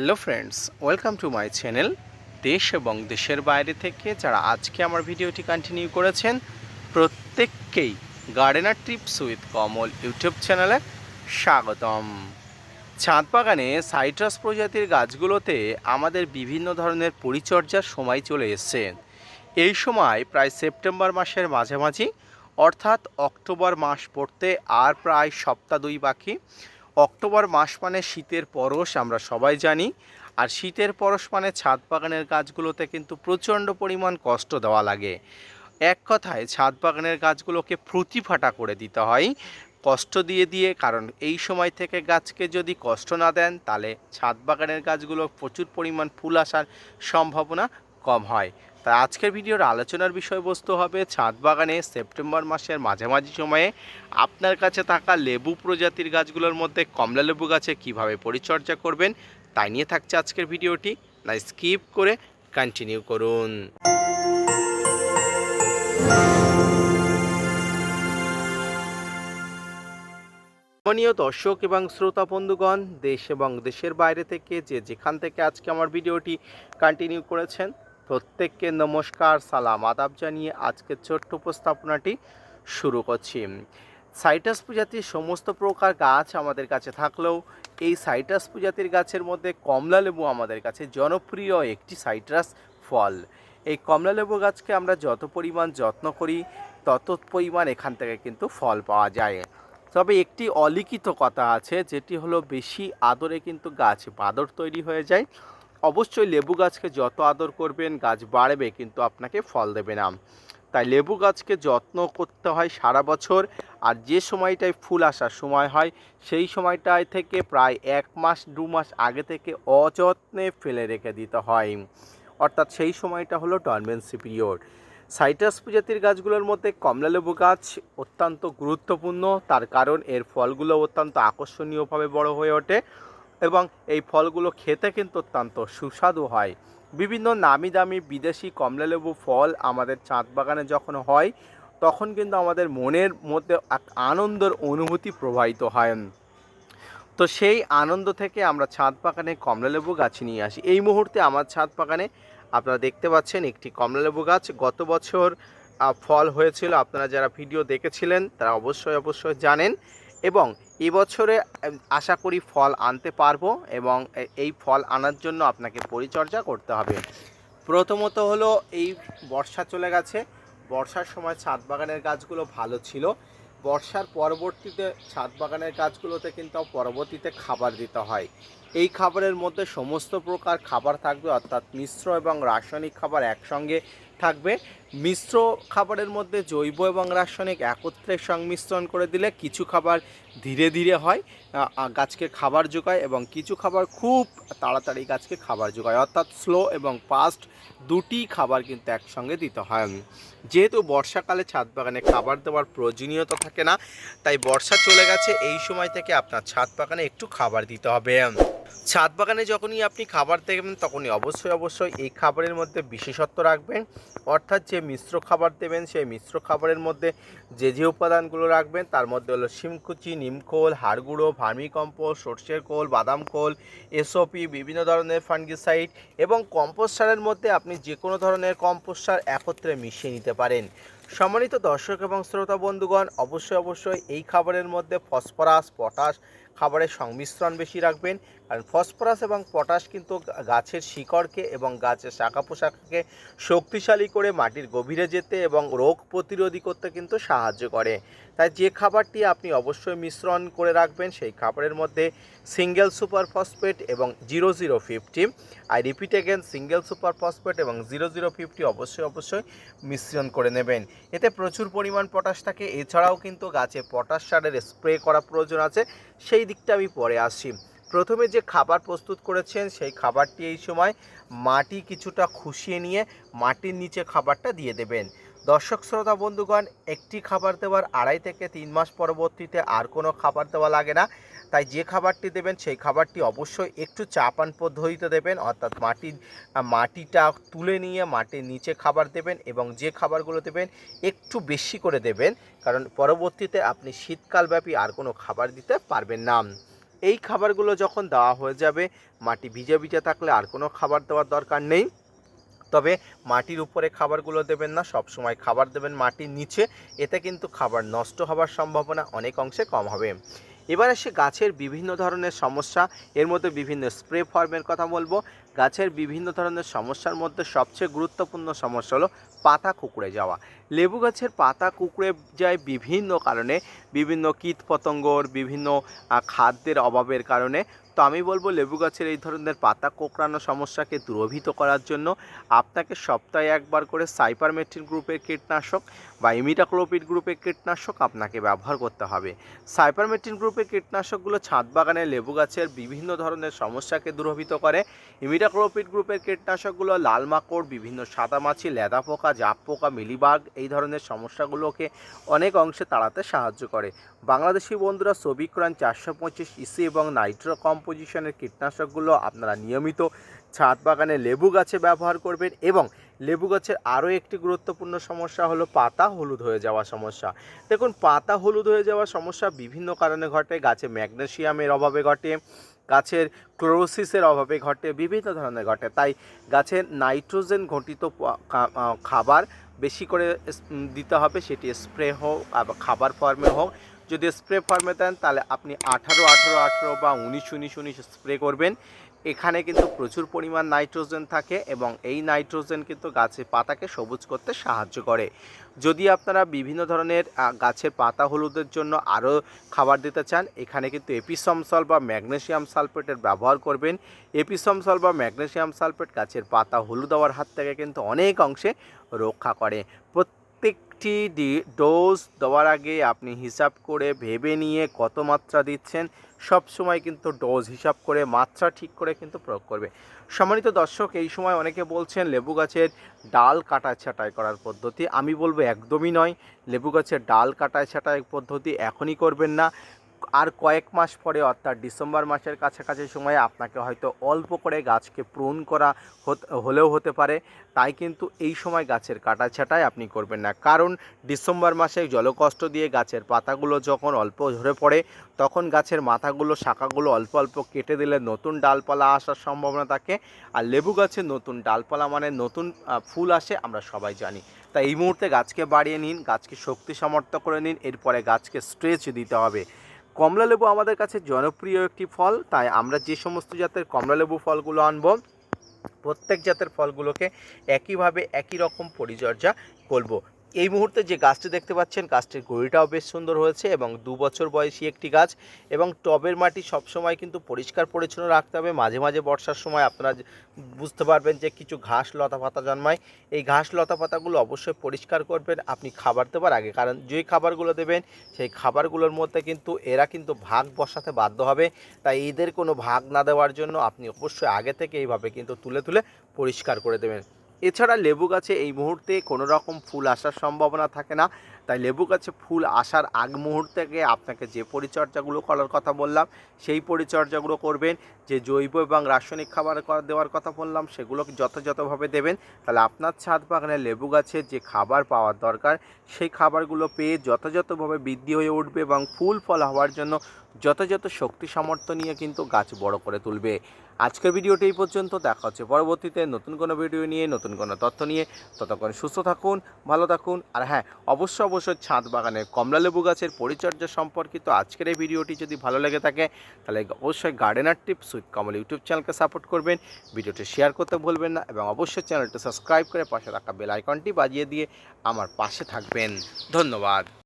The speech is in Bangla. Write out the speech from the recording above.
Hello friends, welcome to my channel দেশ এবং দেশের বাইরে থেকে যারা আজকে আমার ভিডিওটি কন্টিনিউ করেছেন, প্রত্যেককেই gardener tips with Kamal YouTube চ্যানেলে স্বাগতম। ছাদ বাগানে সাইট্রাস প্রজাতির গাছগুলোতে আমাদের বিভিন্ন ধরনের পরিচর্যার সময় চলে এসছে। এই সময় প্রায় সেপ্টেম্বর মাসের মাঝামাঝি, অর্থাৎ অক্টোবর মাস পড়তে আর প্রায় সপ্তাহ দুই বাকি। অক্টোবর মাস মানে শীতের পরশ, আমরা সবাই জানি। আর শীতের পরশ মানে ছাদ বাগানের গাছগুলোতে কিন্তু প্রচণ্ড পরিমাণ কষ্ট দেওয়া লাগে। এক কথায়, ছাদ বাগানের গাছগুলোকে প্রতিফাটা করে দিতে হয়, কষ্ট দিয়ে দিয়ে, কারণ এই সময় থেকে গাছকে যদি কষ্ট না দেন, তাহলে ছাদ বাগানের গাছগুলো প্রচুর পরিমাণ ফুল আসার সম্ভাবনা কম হয়। তাই আজকের ভিডিওর আলোচনার বিষয়বস্তু হবে ছাদ বাগানে সেপ্টেম্বর মাসের মাঝামাঝি সময়ে আপনার কাছে থাকা লেবু প্রজাতির গাছগুলোর মধ্যে কমলা লেবু গাছে কীভাবে পরিচর্যা করবেন, তাই নিয়ে থাকছে আজকের ভিডিওটি। না, স্কিপ করে কন্টিনিউ করুন। সম্মানীয় দর্শক এবং শ্রোতা বন্ধুগণ, দেশ এবং দেশের বাইরে থেকে যে যেখান থেকে আজকে আমার ভিডিওটি কন্টিনিউ করেছেন প্রত্যেককে নমস্কার, সালাম আদাব জানিয়ে আজকের ছোট্ট উপস্থাপনাটি শুরু করছি। সাইটাস প্রজাতির সমস্ত প্রকার গাছ আমাদের কাছে থাকলেও এই সাইটাস প্রজাতির গাছের মধ্যে কমলা লেবু আমাদের কাছে জনপ্রিয় একটি সাইট্রাস ফল। এই কমলা লেবু গাছকে আমরা যত পরিমাণ যত্ন করি, তত পরিমাণ এখান থেকে কিন্তু ফল পাওয়া যায়। তবে একটি অলিখিত কথা আছে, যেটি হলো বেশি আদরে কিন্তু গাছ বাদর তৈরি হয়ে যায়। অবশ্যই লেবু গাছকে যত আদর করবেন, গাছ বাড়বে, কিন্তু আপনাকে ফল দেবে না। তাই লেবু গাছকে যত্ন করতে হয় সারা বছর। আর যে সময়টায় ফুল আসার সময় হয়, সেই সময়টায় থেকে প্রায় এক মাস, দু মাস আগে থেকে অযত্নে ফেলে রেখে দিতে হয়। অর্থাৎ সেই সময়টা হলো ডরমেন্সি পিরিয়ড। সাইটাস প্রজাতির গাছগুলোর মধ্যে কমলালেবু গাছ অত্যন্ত গুরুত্বপূর্ণ। তার কারণ এর ফলগুলো অত্যন্ত আকর্ষণীয়ভাবে বড় হয়ে ওঠে। এবং এই ফলগুলো খেতে কিন্তু অত্যন্ত সুস্বাদু হয়। বিভিন্ন নামি দামি বিদেশি কমলালেবু ফল আমাদের চাঁদ বাগানে যখন হয়, তখন কিন্তু আমাদের মনের মধ্যে এক আনন্দের অনুভূতি প্রবাহিত হয়। তো সেই আনন্দ থেকে আমরা ছাদ বাগানে কমলালেবু গাছ নিয়ে আসি। এই মুহূর্তে আমার ছাদ বাগানে আপনারা দেখতে পাচ্ছেন একটি কমলালেবু গাছ। গত বছর ফল হয়েছিল। আপনারা যারা ভিডিও দেখেছিলেন, তারা অবশ্যই অবশ্যই জানেন। এবং এবছরে আশা করি ফল আনতে পারব এবং এই ফল আনার জন্য আপনাকে পরিচর্যা করতে হবে। প্রথমত হলো এই বর্ষা চলে গেছে। বর্ষার সময় ছাদ বাগানের গাছগুলো ভালো ছিল। বর্ষার পরবর্তীতে ছাদ বাগানের গাছগুলোতে কিন্তু পরবর্তীতে খাবার দিতে হয়। এই খাবারের মধ্যে সমস্ত প্রকার খাবার থাকবে, অর্থাৎ মিশ্র এবং রাসায়নিক খাবার একসঙ্গে থাকবে। মিশ্র খাবারের মধ্যে জৈব এবং রাসায়নিক একত্রে সংমিশ্রণ করে দিলে কিছু খাবার ধীরে ধীরে হয় গাছকে খাবার যোগায় এবং কিছু খাবার খুব তাড়াতাড়ি গাছকে খাবার যোগায়। অর্থাৎ স্লো এবং ফাস্ট দুটি খাবার কিন্তু একসঙ্গে দিতে হয়। যেহেতু বর্ষাকালে ছাদ বাগানে খাবার দেওয়ার প্রয়োজনীয়তা থাকে না, তাই বর্ষা চলে গেছে, এই সময় থেকে আপনার ছাদ বাগানে একটু খাবার দিতে হবে। ছাদ বাগানে যখনই আপনি খাবার দেবেন, তখনই অবশ্যই অবশ্যই এই খাবারের মধ্যে বিশেষত্ব রাখবেন। অর্থাৎ যে মিশ্র খাবার দেবেন, সেই মিশ্র খাবারের মধ্যে যে যে উপাদানগুলো রাখবেন, তার মধ্যে হলো শিমকুচি নিমখোল হাড়গুঁড়ো ভার্মিকম্পোস্ট সর্ষের খোল, বাদাম খোল এসওপি বিভিন্ন ধরনের ফাঙ্গিসাইড এবং কম্পোস্ট সারের মধ্যে আপনি যে কোনো ধরনের কম্পোস্ট সার একত্রে মিশিয়ে নিতে পারেন। সম্মানিত দর্শক এবং শ্রোতা বন্ধুগণ, অবশ্যই অবশ্যই এই খাবারের মধ্যে ফসফরাস, পটাশ খাবারের সংমিশ্রণ বেশি রাখবেন। কারণ ফসফরাস এবং পটাশ কিন্তু গাছের শিকড়কে এবং গাছের শাখা পোশাককে শক্তিশালী করে মাটির গভীরে যেতে এবং রোগ প্রতিরোধী করতে কিন্তু সাহায্য করে। তাই যে খাবারটি আপনি অবশ্যই মিশ্রণ করে রাখবেন, সেই খাবারের মধ্যে সিঙ্গেল সুপার ফসফেট এবং zero zero fifty. I repeat again single super phosphate এবং জিরো জিরো ফিফটি অবশ্যই অবশ্যই মিশ্রণ করে নেবেন। এতে প্রচুর পরিমাণ পটাশ থাকে। এছাড়াও কিন্তু গাছে পটাশ সারের স্প্রে করা প্রয়োজন আছে। সেই দিকটা আমি পরে আসছি। প্রথমে যে খাবার প্রস্তুত করেছেন, সেই খাবারটি এই সময় মাটি কিছুটা খুশিয়ে নিয়ে মাটির নিচে খাবারটা দিয়ে দেবেন। দর্শক, শ্রোতা, বন্ধুগণ, একটি খাবার দেওয়ার আড়াই থেকে তিন মাস পরবর্তীতে আর কোনো খাবার দেওয়া লাগে না। তাই যে খাবারটি দেবেন সেই খাবারটি অবশ্যই একটু চাপান পদ্ধতিতে দেবেন, অর্থাৎ মাটির মাটিটা তুলে নিয়ে মাটির নিচে খাবার দেবেন এবং যে খাবারগুলো দেবেন একটু বেশি করে দেবেন, কারণ পরবর্তীতে আপনি শীতকালব্যাপী আর কোনো খাবার দিতে পারবেন না। এই খাবারগুলো যখন দেওয়া হয়ে যাবে, মাটি ভিজে ভিজে থাকলে আর কোনো খাবার দেওয়ার দরকার নেই। তবে মাটির উপরে খাবারগুলো দেবেন না সব সময় খাবার দেবেন মাটির নিচে, এতে কিন্তু খাবার নষ্ট হওয়ার সম্ভাবনা অনেক অংশে কম হবে। এবার আসে গাছের বিভিন্ন ধরনের সমস্যা এর মধ্যে বিভিন্ন স্প্রে ফর্মের কথা বলব। গাছের বিভিন্ন ধরনের সমস্যার মধ্যে সবচেয়ে গুরুত্বপূর্ণ সমস্যা হলো পাতা কুকড়ে যাওয়া। লেবু গাছের পাতা কুকড়ে যায় বিভিন্ন কারণে, বিভিন্ন কীট পতঙ্গর বিভিন্ন খাদ্যের অভাবের কারণে। তো আমি বলব লেবু গাছের এই ধরনের পাতা কোঁকড়ানো সমস্যাকে দূরভীত করার জন্য আপনাকে সপ্তাহে একবার করে সাইপারমেট্রিন গ্রুপের কীটনাশক বা ইমিটাক্লোপিড গ্রুপের কীটনাশক আপনাকে ব্যবহার করতে হবে। সাইপারমেট্রিন গ্রুপের কীটনাশকগুলো ছাদ বাগানে লেবু গাছের বিভিন্ন ধরনের সমস্যাকে দূরভীত করে। ইমিটাক্লোপিড গ্রুপের কীটনাশকগুলো, লাল মাকড়, বিভিন্ন সাদা মাছি লেদা পোকা, জাপ পোকা, মিলিবাগ, এই ধরনের সমস্যাগুলোকে অনেক অংশে তাড়াতে সাহায্য করে। বাংলাদেশি বন্ধুরা সবিক্রান চারশো পঁচিশ ইসি এবং নাইট্রো কম্পোজিশনের কীটনাশকগুলো আপনারা নিয়মিত ছাদ বাগানে লেবু গাছে ব্যবহার করবেন এবং লেবু গাছের আরও একটি গুরুত্বপূর্ণ সমস্যা হলো পাতা হলুদ হয়ে যাওয়া সমস্যা। দেখুন, পাতা হলুদ হয়ে যাওয়া সমস্যা বিভিন্ন কারণে ঘটে, গাছে ম্যাগনেসিয়ামের অভাবে ঘটে গাছের ক্লোরোসিসের অভাবে ঘটে, বিভিন্ন ধরনের ঘটে। তাই গাছের নাইট্রোজেন ঘটিত খাবার বেশি করে দিতে হবে। সেটি স্প্রে হোক খাবার ফর্মে হোক। যদি স্প্রে ফর্মে দেন, তাহলে আপনি আঠারো আঠারো আঠারো বা উনিশ উনিশ উনিশ স্প্রে করবেন। এখানে কিন্তু প্রচুর পরিমাণ নাইট্রোজেন থাকে এবং এই নাইট্রোজেন কিন্তু গাছের পাতাকে সবুজ করতে সাহায্য করে। যদি আপনারা বিভিন্ন ধরনের গাছের পাতা হলুদের জন্য আরও খাবার দিতে চান, এখানে কিন্তু এপিসম সল বা ম্যাগনেসিয়াম সালফেটের ব্যবহার করবেন। এপিসম সল বা ম্যাগনেসিয়াম সালফেট গাছের পাতা হলুদ হওয়ার হাত থেকে কিন্তু অনেক অংশে রক্ষা করে। প্রত্যেকটি ডি- ডোজ দেওয়ার আগে আপনি হিসাব করে ভেবে নিয়ে কত মাত্রা দিচ্ছেন, সব সময় কিন্তু ডোজ হিসাব করে মাত্রা ঠিক করে কিন্তু প্রয়োগ করবে। সম্মানিত দর্শক, এই সময় অনেকে বলছেন লেবু গাছের ডাল কাটা ছাঁটাই করার পদ্ধতি। আমি বলব একদমই নয়। লেবু গাছের ডাল কাটা ছাঁটাই পদ্ধতি এখনই করবেন না। আর কয়েক মাস পরে, অর্থাৎ ডিসেম্বর মাসের কাছাকাছি সময়ে আপনাকে হয়তো অল্প করে গাছকে প্রুন করা হলেও হতে পারে। তাই কিন্তু এই সময় গাছের কাটা ছাঁটাই আপনি করবেন না। কারণ ডিসেম্বর মাসে জলকষ্ট দিয়ে গাছের পাতাগুলো যখন অল্প ঝরে পড়ে, তখন গাছের মাথাগুলো, শাখাগুলো অল্প অল্প কেটে দিলে নতুন ডালপালা আসার সম্ভাবনা থাকে। আর লেবু গাছে নতুন ডালপালা মানে নতুন ফুল আসে, আমরা সবাই জানি। তাই এই মুহূর্তে গাছকে বাড়িয়ে নিন, গাছকে শক্তি সামর্থ্য করে নিন, এরপরে গাছকে স্ট্রেচ দিতে হবে। কমলা লেবু আমাদের কাছে জনপ্রিয় একটি ফল, তাই আমরা যে সমস্ত জাতের কমলালেবু ফলগুলো আনব, প্রত্যেক জাতের ফলগুলোকে একইভাবে একই রকম পরিচর্যা করব। এই মুহূর্তে যে গাছটি দেখতে পাচ্ছেন, গাছটির গড়িটাও বেশ সুন্দর হয়েছে এবং দু বছর বয়সী একটি গাছ এবং টবের মাটি সবসময় কিন্তু পরিষ্কার পরিচ্ছন্ন রাখতে হবে। মাঝে মাঝে বর্ষার সময় আপনারা বুঝতে পারবেন যে কিছু ঘাস লতা পাতা জন্মায়। এই ঘাস লতা পাতাগুলো অবশ্যই পরিষ্কার করবেন, আপনি খাবার দেবার আগে। কারণ যেই খাবারগুলো দেবেন, সেই খাবারগুলোর মধ্যে কিন্তু এরা কিন্তু ভাগ বসাতে বাধ্য হবে। তাই এদের কোনো ভাগ না দেওয়ার জন্য আপনি অবশ্যই আগে থেকে এইভাবে কিন্তু তুলে তুলে পরিষ্কার করে দেবেন। এছাড়া লেবু গাছে এই মুহূর্তে কোনো রকম ফুল আসার সম্ভাবনা থাকে না। তাই লেবু গাছে ফুল আসার আগ মুহূর্তে আপনাকে যে পরিচর্যাগুলো করার কথা বললাম, সেই পরিচর্যাগুলো করবেন। যে জৈব এবং রাসায়নিক খাবার দেওয়ার কথা বললাম, সেগুলো যথাযথভাবে দেবেন। তাহলে আপনার ছাদ বাগানে লেবু গাছের যে খাবার পাওয়ার দরকার, সেই খাবারগুলো পেয়ে যথাযথভাবে বৃদ্ধি হয়ে উঠবে এবং ফুল ফল হওয়ার জন্য যথাযথ শক্তি সামর্থ্য নিয়ে কিন্তু গাছ বড় করে তুলবে। আজকের ভিডিওটি এই পর্যন্ত। দেখা হচ্ছে পরবর্তীতে নতুন কোনো ভিডিও নিয়ে, নতুন কোনো তথ্য নিয়ে। ততক্ষণ সুস্থ থাকুন, ভালো থাকুন। আর হ্যাঁ অবশ্যই অবশ্যই ছাদ বাগানের কমলালেবু গাছের পরিচর্যা সম্পর্কিত আজকের এই ভিডিওটি যদি ভালো লেগে থাকে, তাহলে অবশ্যই gardener tips with Kamal YouTube চ্যানেলকে সাপোর্ট করবেন। ভিডিওটি শেয়ার করতে ভুলবেন না এবং অবশ্যই চ্যানেলটি সাবস্ক্রাইব করে পাশে রাখা বেল আইকনটি বাজিয়ে দিয়ে আমার পাশে থাকবেন। ধন্যবাদ।